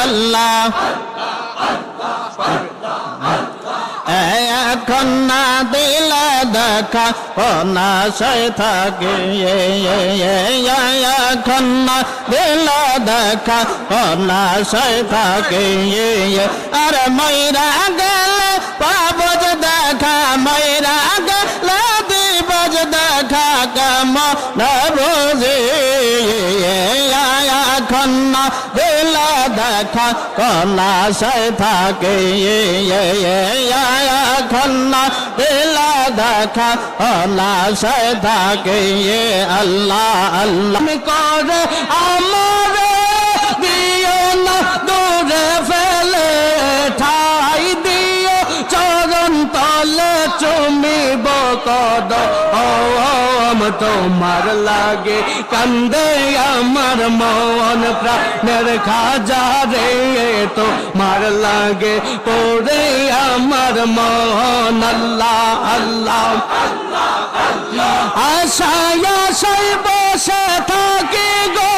আল্লাহ। এখন না দিলে দেখা না সে থাকে। এখন না দিলে দেখা না সে থাকে। আর ময়রা গেলে পাবজ দেখা, ময়রা গেলে দিবজ দেখা কাম না বুঝে এখন না দিলে দেখা কনা সে থাকে। এখন না দিলে দেখা কনা সে থাকে। আল্লাহ আল্লাহ। করে আমার দিও না, দূরে ফেলে ঠাই দিও। চরণ তলে চুমিব কদ ওম তোমার লাগে কান্দে আমার মন প্রাণের খাজা রে তোমার লাগে পড়ে আমার মন আল্লাহ আল্লাহ আশায় আশায় বসে থাকি গো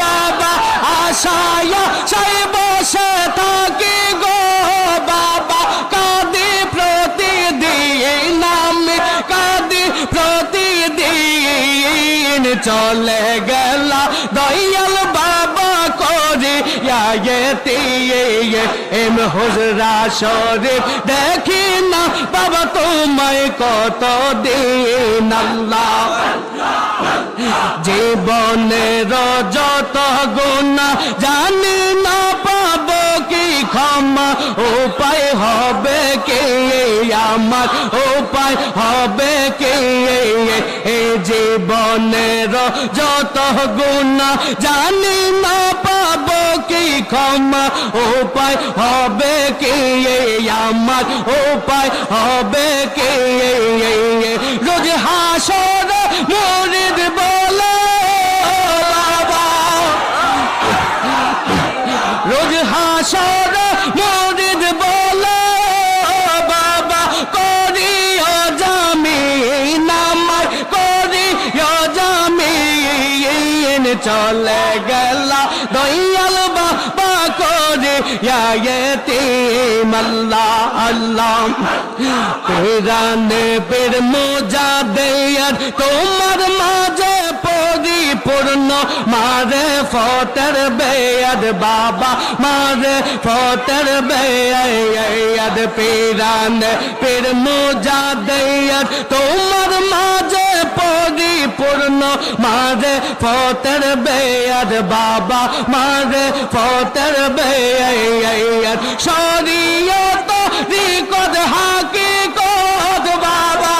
বাবা আশায় আশায় বসে থাকি গো চলে গেল, দয়াল বাবা করি এম হুজরা শরীফ। দেখি না বাবা তোমায় কত দিন আল্লাহ। জীবনের যত গুণা জানি আমার উপায় হবে কে এ জীবনের যত গুণা জানি না পাবো কি ক্ষমা উপায় হবে কে আমার উপায় হবে কে রোজ হাসর মরিদ বলে আল্লাহ আল্লাহ। পেরানে পের মোজা দেয়ার তোমার মাঝে পরিপূর্ণ। মারে ফটের বেয়াদ, বাবা মারে ফটের বেয়াদ। পেরানে পের মোজা দেয়ার তোমার মাঝে পরিপূর্ণ মারে ফটের বেয়াদ বাবা মারে ফটের বেয়াদ শরীয়ত রিকদ হাকি কদ বাবা।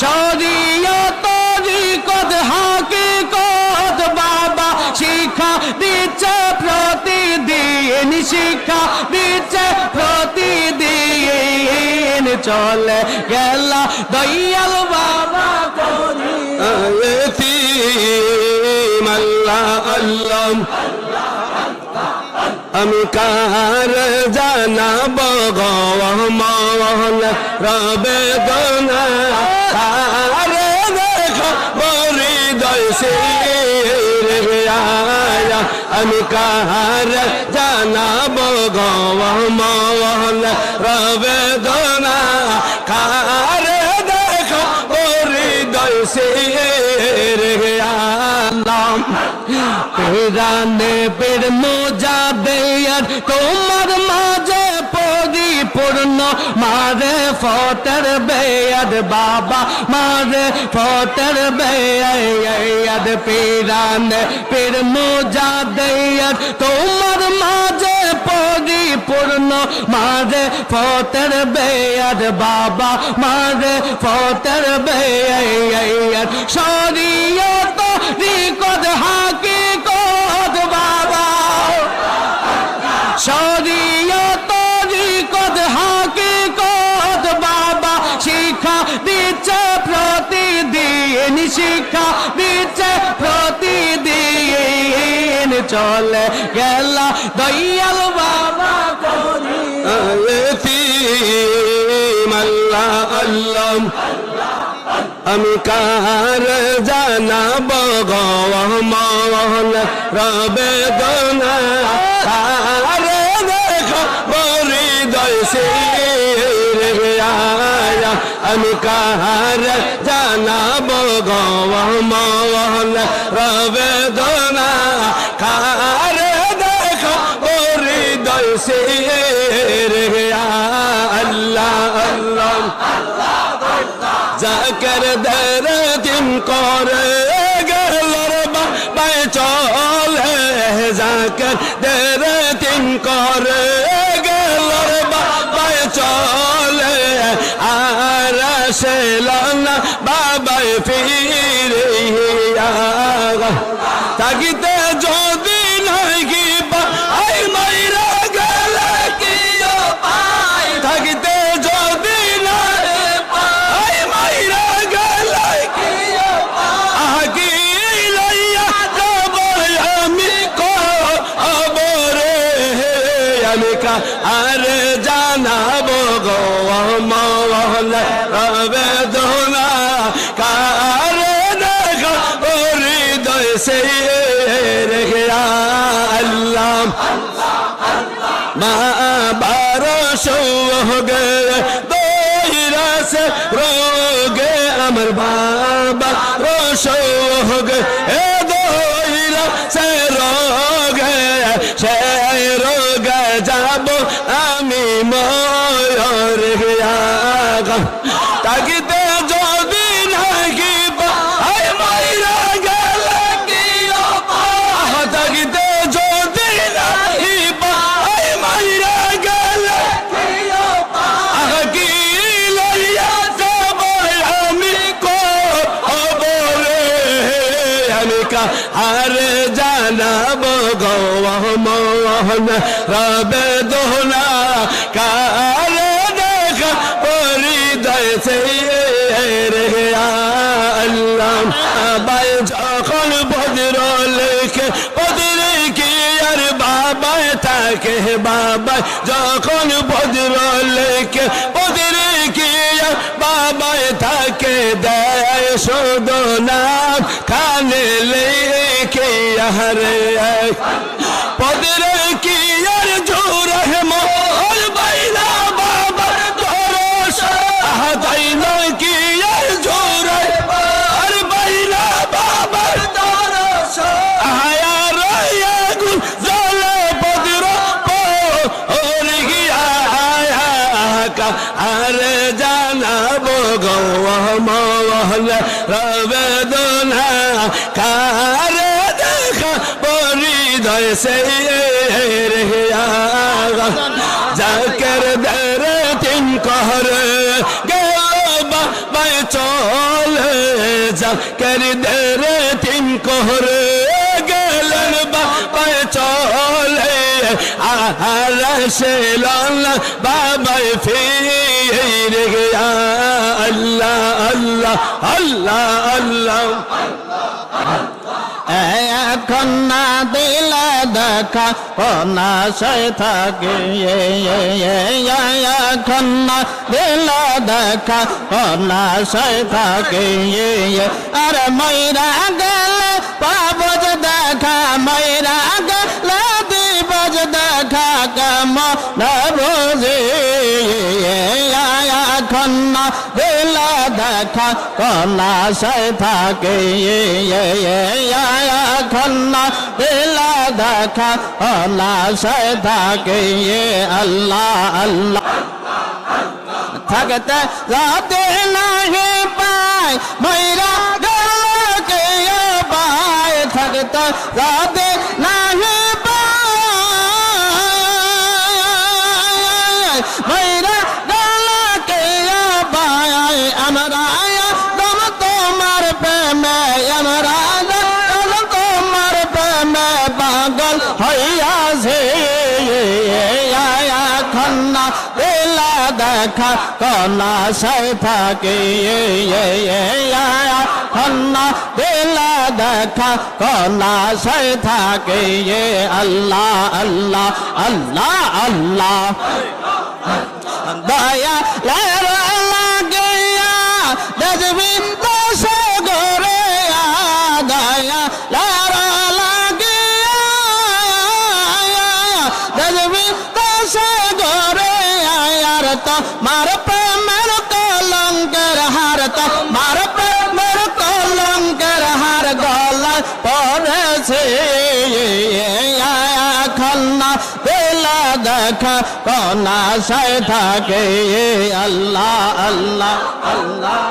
শরীয়ত রিকদ হাকি কদ বাবা। শিক্ষা দিচ্ছে প্রতিদিন, শিক্ষা দিচ্ছে প্রতিদিন। চলে গেল দয়াল বাবা। আল্লাহ আল্লাহ। আমি কার জানাব গহমন রবে আমি কার জানাব গহমন রবে গনা? কার দেখো সে পের মোজা দেয়ার তোমার মাঝে পরিপূর্ণ। মারে ফটের বেয়াদ বাবা, মারে ফটের বেয়াদ পেরানে পের মোজা দেয়ার তোমার মাঝে পরিপূর্ণ। মারে ফটের বেয়াদ বাবা, মারে ফটের বেয়াদ শরীয়ত রিকদ হাকি কদ বাবা। শরীয়ত রিকদ হাকি কদ বাবা। শিক্ষা দিচ্ছে প্রতিদিন, শিক্ষা দিচ্ছে প্রতিদিন। চলে গেল দয়াল বাবা করি। আল্লাহ আল্লাহ আমি কার জানাব গমল রবে গনা আর বরি দয়সে আমি কার জানাব গমল রবে গনা ফিরে থাকিতে যদি নাকি আই মাইরা গেলে কি পাই? থাকিতে যদি মাইরা গেলে কি আকি লইয়া আমি কবরে আমি কা আর জানাব গো? মহল রবে দোনা মা কা আর জানাব গো মোহন রবে দোহনা কার দেখা পরিদয় সে দেয় শুধু নাম কানে লেখে হরে পদের কি আর জোর মোর বাইলা বাবা দরস আহাদাই নয় কি আর জোর আর বাইলা বাবা দরস আয়া রয়া গুল জলে পদর ওর গিয়া। আর জানাব গো মহল রবে দোনা কার দেখা পরিদয় সে রে জাকের দের তিন কর গেল চলে। জাকের দের তিন কর আর সে লাল্লা বাবাই ফির গিয়া। আল্লাহ আল্লাহ আল্লাহ আল্লাহ। এখন না দিলে দেখা না সে থাকে না দিলে দেখা না সে থাকে। আরে ময়রা গেলে কাম না বুঝে এখন না দিলে দেখা কনা সে থাকে এখন না দেখা কনা সে থাকে আল্লাহ আল্লাহ। থাকতে রাতে নাহি পায় ময়রা গেলকে পায়। থাকতে রাতে খন্না বেলা দেখা কনা সাই থাকে। খন্না বেলা দেখা কনা সাই থাকে। আল্লাহ আল্লাহ আল্লাহ আল্লাহ। দয়া হারতা, মার প্রেমের কলঙ্কের হারতা, মার প্রেমের কলঙ্কের হার গলা পড়েছে। খন্না বেলা দেখা কনা সায় থাকে। আল্লাহ আল্লাহ আল্লাহ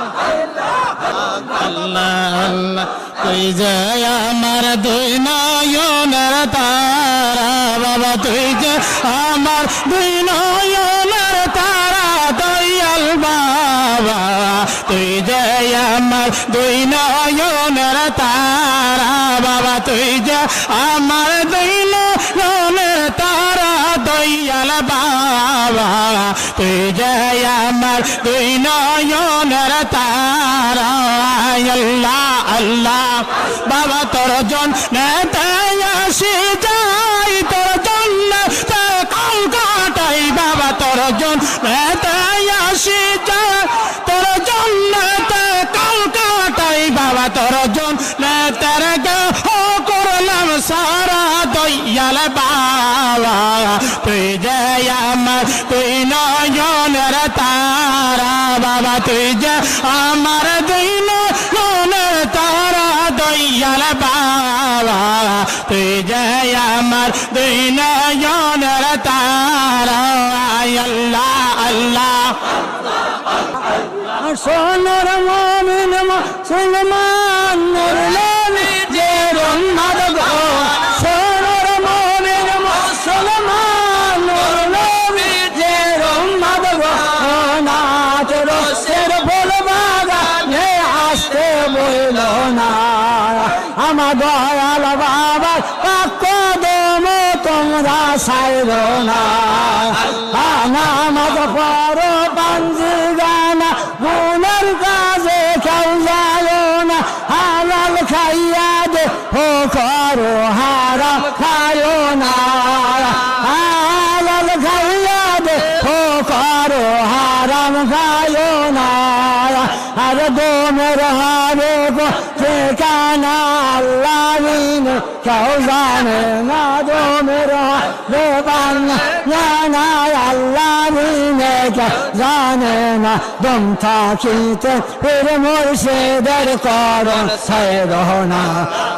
তুই যায় আমার দুই নয়নের তারা, বাবা, তুই যে আমার দুই নয় আমার দুই নয়নের তারা। বাবা, তুই যে আমার দুই নয়নের তারা, দয়াল বাবা। তুই যে আমার দুই নয়নের তারা। আল্লাহ আল্লাহ। বাবা, তোর জন আসি যাই, তোর জন্য কাউ কাটাই বাবা, তোর জন আসি যাই। আমার, তুই নয়নের তারা, বাবা, তুই যে আমার দুই নয়নের তারা দয়াল বাবা, তুই যে আমার দুই নয়নের তারা আল্লাহ আল্লাহ। সোনর মমিন মুসলমান নূর দয়াল বাবা পাক দম তোমরা সাইর না। কেউ জানে না দোমের হারে বান্না জানা আল্লাহ বিনে কেউ জানে না দম থাকিতে ফির মুর্শিদের করণ সাইর না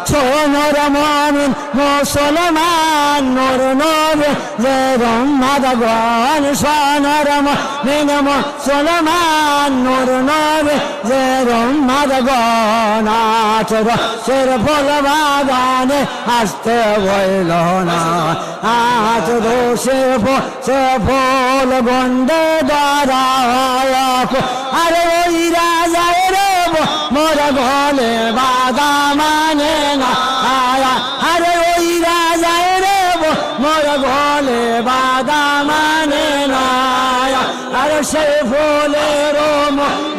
সোনর মমিন মুসলমান নূর নবী যে রহমত গণ সোনর মমিন মুসলমান নূর নবী যে রহমত গণ আচর সের ফল বাগানে আসতে বইল না। আচর সে সে ফল গন্ডে দ্বারা আরে ওই রাজায় রে মোর গলে বাদা মানে না। আরে সে ফুলের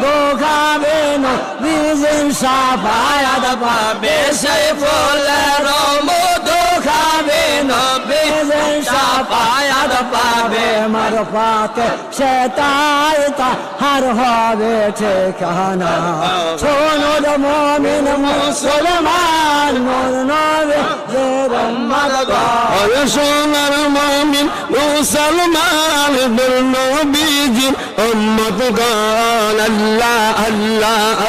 দোকাবে না বিজিন সাফায়াত পাবে সে পাবে মার পাতে সে তাই তাহার হবে ঠিকানা। সোনুর মমিন মুসলমান নূর নবে সোনার মমিন মুসলমান নবীজির উম্মত গান আল্লাহ আল্লাহ।